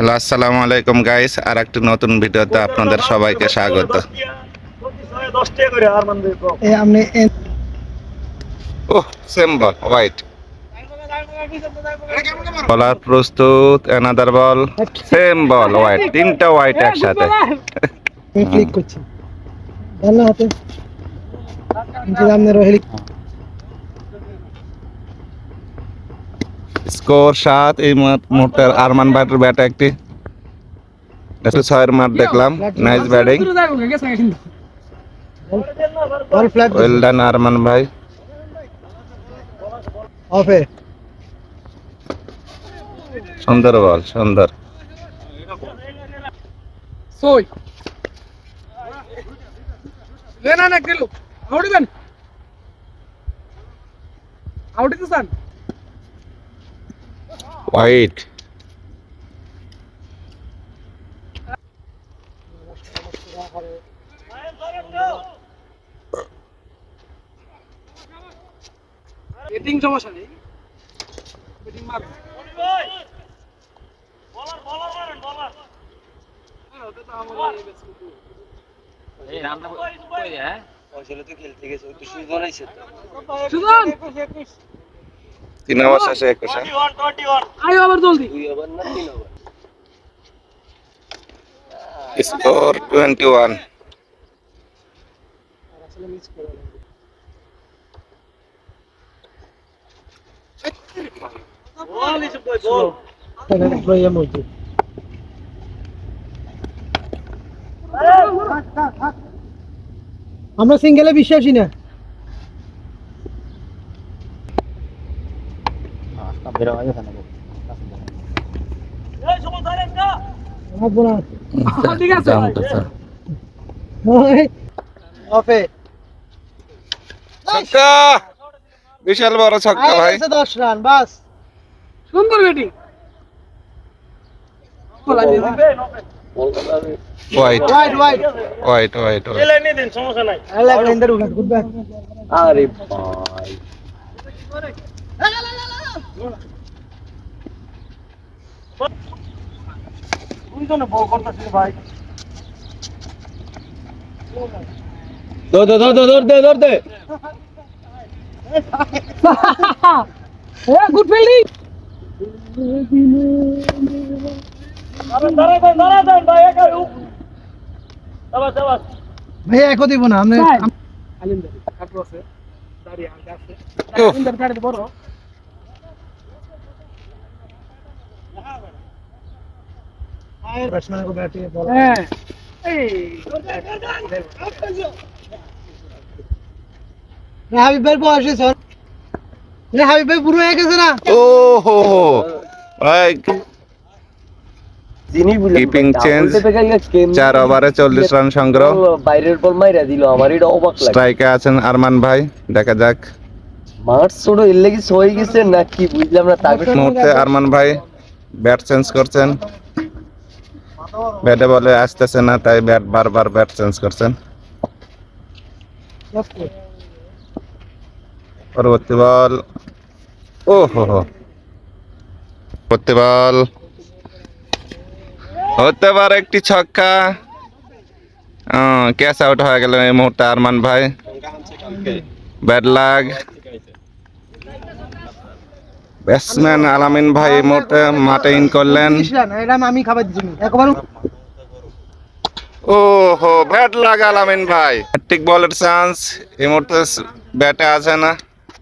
Hello আসসালামু আলাইকুম guys আর একটি নতুন ভিডিওতে আপনাদের সবাইকে স্বাগত। বল হোয়াইট বলার প্রস্তুত another ball same ball wide তিনটা হোয়াইট একসাথে। ক্লিক করছি হাতে স্কোর সাত এই মুহ- মুহূর্তে আরমান ভাইয়ের ব্যাটে একটি ছয়ের মাঠ দেখলাম nice batting well done Arman ভাই অফে সুন্দর বল সুন্দর. Len anak dulu. Out kan? Out itu san. Wide সমস্যা নেই। মার। হ্যাঁ, ওটা তো আমার এই ব্যাটস করতে হবে। সুজন, তিন ওভার শেষে জলদি। Score twenty one. আমরা সিঙ্গেলে বিশ্বাসী না। ভাববো না ঠিক আছে। অফে ছক্কা বিশাল বড় ছক্কা ভাই দশ রান বাস সুন্দর batting wide wide wide wide wide Alexander wicket good bat আরে ভাই দৌড় দে দৌড় দে দৌড় দে দৌড় দে এ গুড ফিল্ডিং ভাই একও দিব না আমরা আলিন্দার কাটু আছে দাড়ি আছে বড়। ব্যাটসম্যান को बैटिंग बॉल হ্যাঁ এই হাবিব ভাই বয়সে স্যার রে হাবিব ভাই পুরো হয়ে গেছে না ও হো হো ভাই যিনি বলে Keeping change, বলতে গেলে কেমনে চার ওভারে চল্লিশ রান সংগ্রহ বল বাইরের বল মাইরা দিল আমার এটা অবাক লাগে স্ট্রাইকে আছেন আরমান ভাই দেখা যাক মাঠ ছোট এর লাগি সই গেছে নাকি বুঝলাম না তাকে মুহূর্তে আরমান ভাই ব্যাট চেঞ্জ করছেন ব্যাটে বলে আসতেছে না তাই ব্যাট বারবার ব্যাট চেঞ্জ করছেন। পরবর্তী বল। ও হো হো। পরবর্তী বল। হতে পারে একটি ছক্কা। ক্যাচ আউট হয়ে গেল এই মুহূর্তে আরমান ভাই। ব্যাড লাগ। ব্যাটসম্যান আলামিন ভাই মুহূর্তে মাঠে ইন করলেন। আমি খাবার দিছি একবার ও হো ব্যাট লাগা আলামিন ভাই। ঠিক বলের চান্স এই মুহূর্তে ব্যাটে আছে না।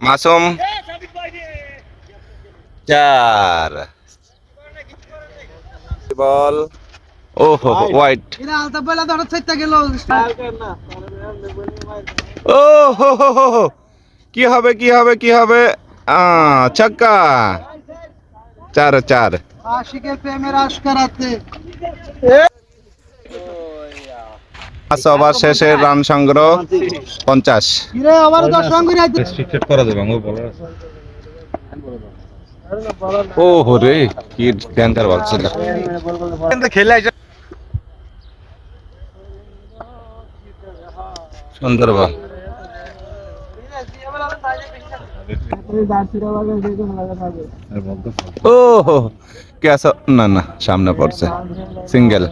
মাসুম। চার। বল। ও হো হোয়াইট এটা আলতা পয়লা ধরো চাইতে গেল। ও হো হো হো হো কি হবে কি হবে কি হবে? আহ, ছক্কা চার চার। আশিকের প্রেমের আশকারাতে পাঁচ ওভার শেষে রান সংগ্রহ পঞ্চাশ। ও হো রে কি ডেঞ্জার বল ছিল। সুন্দর বল ও হো ক্যাচ না না সামনে পড়ছে। সিঙ্গেল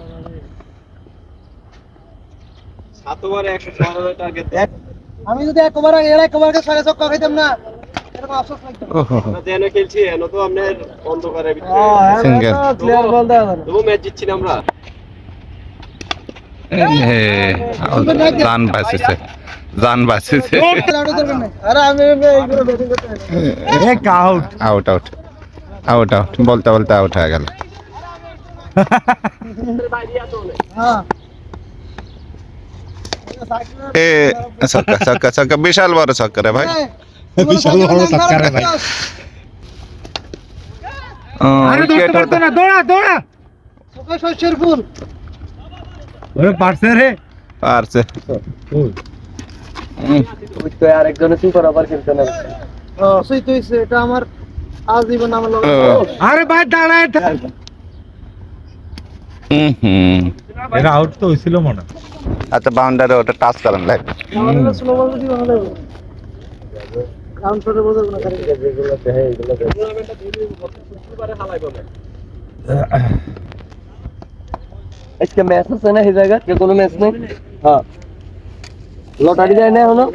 আমি যদি এক ওভার আগে এক ওভার ছয় ছক্কা খাইতাম না। আমরা খেলছি এন তো আপনার অন্ধকারের ভিতরে। ক্লিয়ার বল দেওয়া তবু ম্যাচ জিতছি না আমরা। জান বাঁচিছে আরে আমি এইগুলো ব্যাটিং করতে out out out out out বলতে বলতে আউট হয়ে গেল হ্যাঁ এ ছক্কা ছক্কা ছক্কা বিশাল বড় ছক্কা রে ভাই বিশাল বড় চক্কর ভাই ও, wicket হতে- দৌড়া দৌড়া সুখে শস্যের ফুল ওরে পারছে রে পারছে উম, ওই তো আরেকজনের সুপার আবার খেলতে না সেই তো এটা আমার আজীবন আমার লগে আরে ভাই দাঁড়ায় হুম, হুম। এরা আউট তো হয়েছিল মনে আচ্ছা বাউন্ডারি ওটা টাচ করেন শুক্রবারে হালাই আজকে ম্যাচ আছে না এই জায়গা কোনো ম্যাচ নেই? হ্যাঁ। লটারি যায় না এখনও?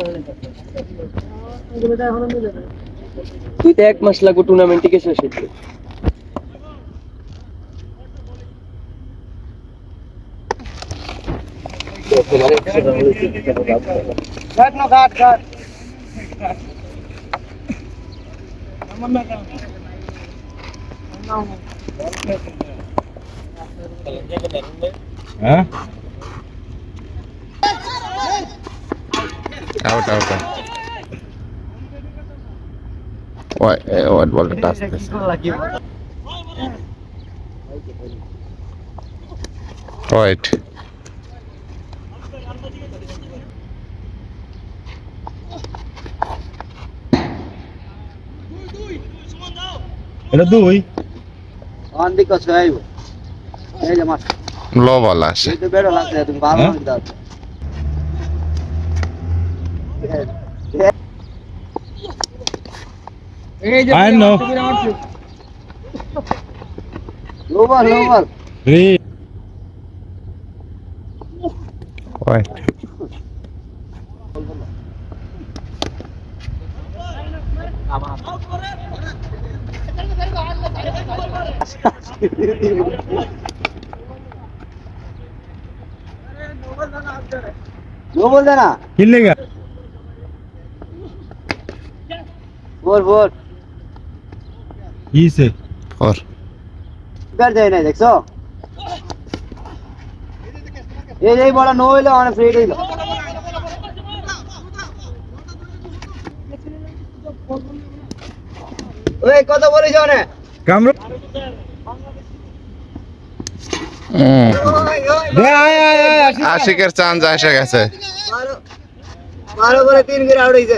এগুলো তো এখনও মিলে না তুই তো এক মাস লাগবে টুর্নামেন্ট টিকে শেষ হইতে ঘাট না ঘাট ঘাট হ্যাঁ? আউট আউট ওই ওয়াট বলটা টাচ দিছে রাইট এটা দুই। অন দিক আছে আইবো এই যে মাছ। লো বল এই তো বেড়ো লাগছে তুমি ভালো হ্যাঁ? I know. লোবার লোবার রে রাইট নো বল দে না কি লেগা বল বল। কিছে ফোর বের যায় না দেখছ? এই এই বড় নো হইল মানে ফ্রি হইল ওই কত বলিস না কামরু আসি আশিকের চান্স এসে গেছে। বারো বারো করে তিন করে আউট হইছে।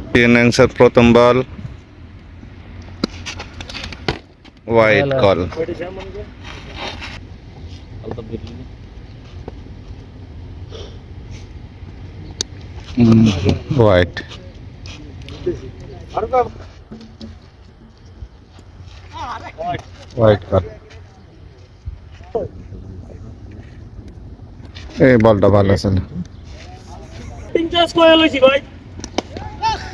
ইনিংসের প্রথম ball wide call wide wide call এই বলটা ভালো ছিল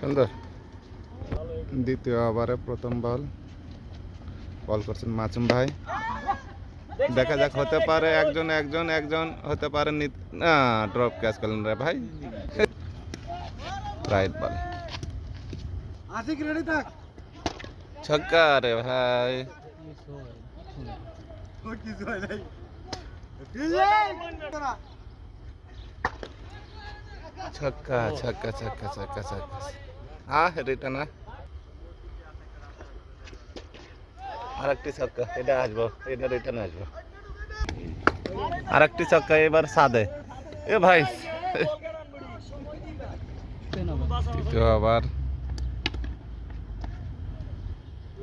সুন্দর। দ্বিতীয় ওভারে প্রথম বল। বল করছেন মাসুম ভাই। দেখা যাক হতে পারে একজন একজন একজন হতে পারে নি- ড্রপ ক্যাচ করলেন রে ভাই। রাইট বল আশিক রেডি থাক। ছক্কা রে ভাই ও কিছু হয় নাই ছক্কা ছক্কা ছক্কা ছক্কা ছক্কা হ্যাঁ রিটার্ন আরেকটি ছক্কা এটা আসব এটা রিটার্ন আসব আরেকটি ছক্কা এবার সাদে এ ভাই তৃতীয় আবার এই মাসুম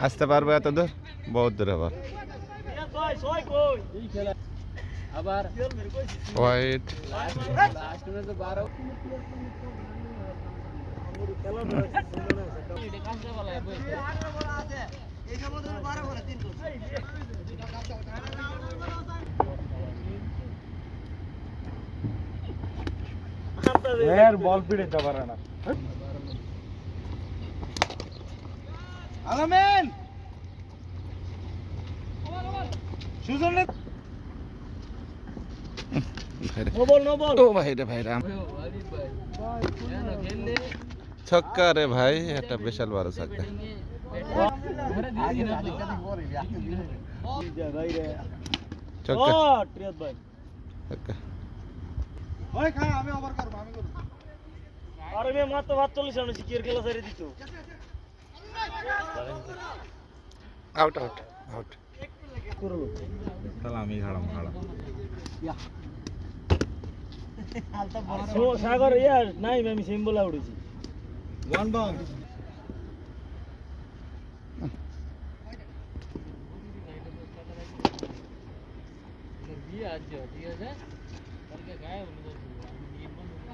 আসতে পারবে এত দূর? বহুত দূর আবার। কই হোয়াইট এর বল পিড়ে দিতে পারে না Alamin Sujon no ball no ball ও ভাই রে ভাই রাম ছক্কা রে ভাই একটা বিশাল বড় ছক্কা আউট আউট আউট আমি খাড়াম খাড়াম সাগর ইয়া নাই আমি সেম বলা উড়েছি। ওয়ান বাউন্স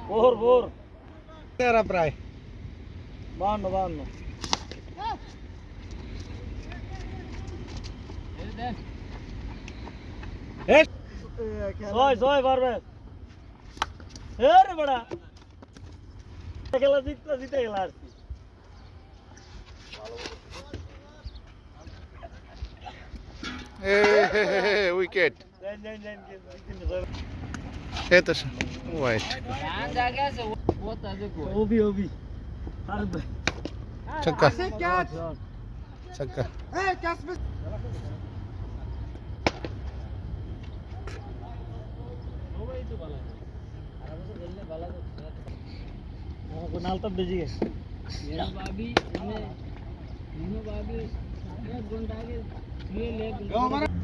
ভোর ভোর তেরা প্রায় বান্ন বান্ন এ ছয় ছয় পারবে এ রে বড়া খেলা জিততে জিতে গেল আর কি। এ উইকেট যাই, যাই, যাই, যাই, কিন্তু ছয়। এ তো হোয়াইট ওবি ওবি আর ভাই ছক্কা ক্যাচ ছক্কা এই ক্যাচ মিস আমাকে নালটা বেজে গেছে আমার ও সাইড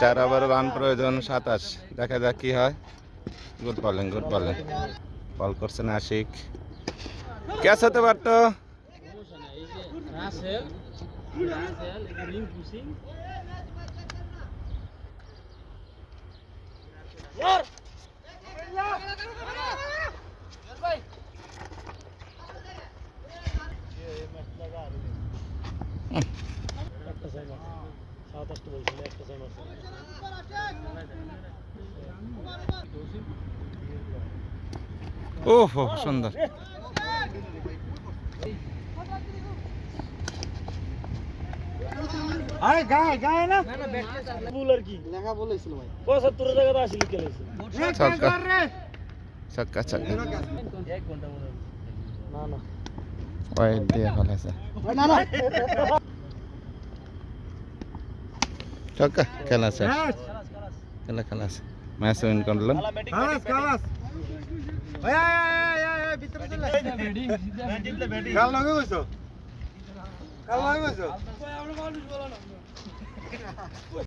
চার ওভার রান প্রয়োজন সাতাশ। দেখা যাক কি হয়। Good bowling good bowling ball করছেন আশিক ক্যাচ হতে পারতো। রাসেল রাসেল রিং পুশিং ইয়ার একটা সাইড সাত আটটা বলছিল একটা সাইড আছে। ওহো সুন্দর আরে গায় গায় না আর কি লেখা বলেছিল ভাই পঁচাত্তর জায়গাতে আসিল খেলেছে ছক্কা। ছক্কা ছক্কা। না না। ওই দিয়ে ফেলেছে। না না। ছক্কা খেলা হ্যাঁ খেলা খেলা আছে। ম্যাচ উইন করলাম কাল কাল